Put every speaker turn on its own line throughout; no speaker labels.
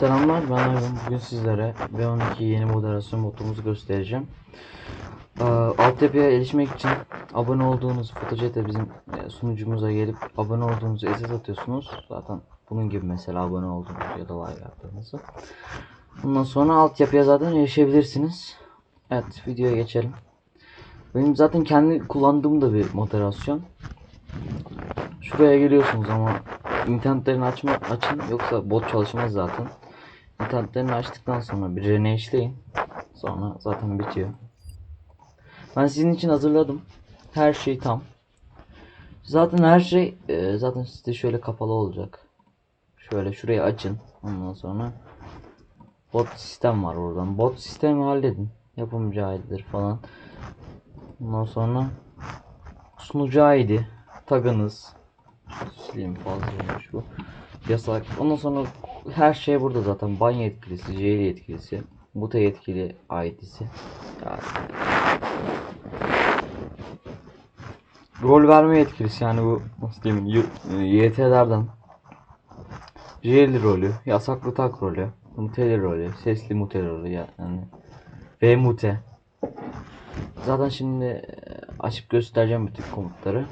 Selamlar ben Ayvan. Bugün sizlere V12 yeni moderasyon botumuzu göstereceğim. Ee, altyapıya erişmek için abone olduğunuz Photochat'e bizim sunucumuza gelip abone olduğunuzu SS atıyorsunuz. Zaten bunun gibi mesela abone olduğunuz ya da like yaptığınızı. Bundan sonra altyapıya zaten erişebilirsiniz. Evet videoya geçelim. Benim zaten kendi kullandığım da bir moderasyon. Şuraya geliyorsunuz ama internetlerini açma açın yoksa bot çalışmaz zaten. İnternetlerini açtıktan sonra bir reneşleyin. Sonra zaten bitiyor. Ben sizin için hazırladım. Her şey tam. Zaten her şey e, zaten sizde şöyle kapalı olacak. Şöyle şurayı açın. Ondan sonra bot sistem var oradan. Bot sistemi halledin. Yapımcı ID'dir falan. Ondan sonra sunucu ID, tagınız, sileyim fazlaymış bu. Yasak. Ondan sonra her şey burada zaten. Ban yetkilisi, jail yetkilisi, mute yetkili ID'si. Yani. Rol verme yetkilisi yani bu nasıl diyeyim YT'lerden. Jail rolü, yasaklı tak rolü, muteli rolü, sesli muteli rolü yani. V mute. Zaten şimdi e, açıp göstereceğim bütün komutları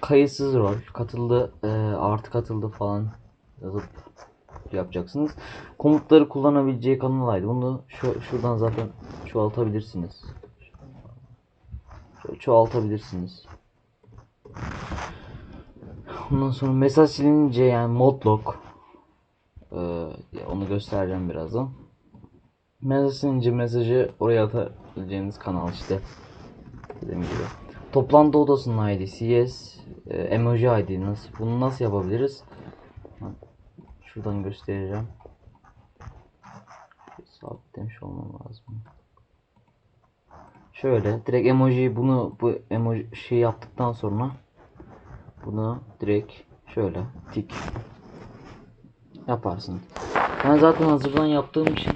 kayıtsız rol, katıldı, e, artı katıldı falan yazıp yapacaksınız. Komutları kullanabileceği kanalaydı. Bunu şu, şuradan zaten çoğaltabilirsiniz. Şöyle çoğaltabilirsiniz. Ondan sonra mesaj silince yani modlock e, onu göstereceğim birazdan. Mesaj silince mesajı oraya atabileceğiniz kanal işte. Dediğim gibi. Toplantı odasının ID, CS, e, emoji ID nasıl bunu nasıl yapabiliriz? Şuradan göstereceğim. Sabitlemiş olmam lazım. Şöyle direkt emoji bunu bu emoji şey yaptıktan sonra bunu direkt şöyle tik yaparsın. Ben zaten hazırdan yaptığım için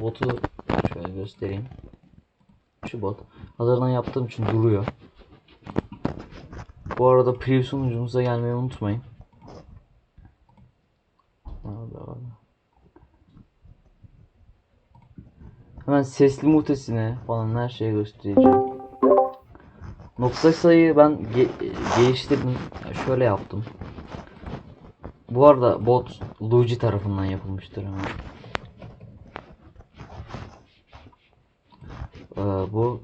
botu şöyle göstereyim. Şu bot hazırdan yaptığım için duruyor. Bu arada preview sunucumuza gelmeyi unutmayın. Hemen sesli mutesine falan her şeyi göstereceğim. Nokta sayıyı ben ge- geliştirdim. Şöyle yaptım. Bu arada bot Luigi tarafından yapılmıştır hemen. Ee, bu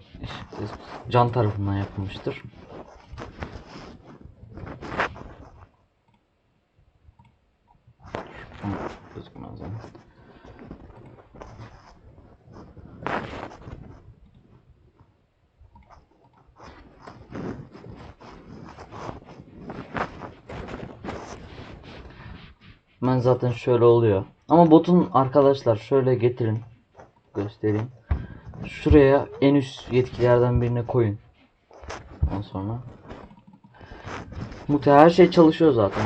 Can tarafından yapılmıştır. Gözükmez ama. Ben zaten şöyle oluyor. Ama botun arkadaşlar şöyle getirin. Göstereyim. Şuraya en üst yetkilerden birine koyun. Ondan sonra. Mute her şey çalışıyor zaten.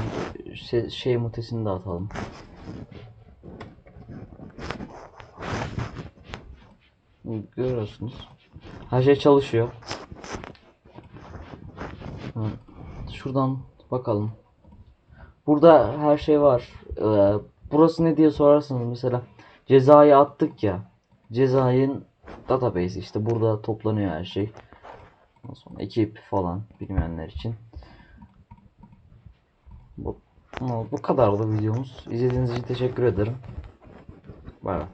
Şey, şey mutesini de atalım. Görüyorsunuz. Her şey çalışıyor. Şuradan bakalım. Burada her şey var. Ee, burası ne diye sorarsanız mesela cezayı attık ya. Cezayın database işte burada toplanıyor her şey. Ondan sonra ekip falan bilmeyenler için. Bu, bu kadar da videomuz. İzlediğiniz için teşekkür ederim. Bay bay.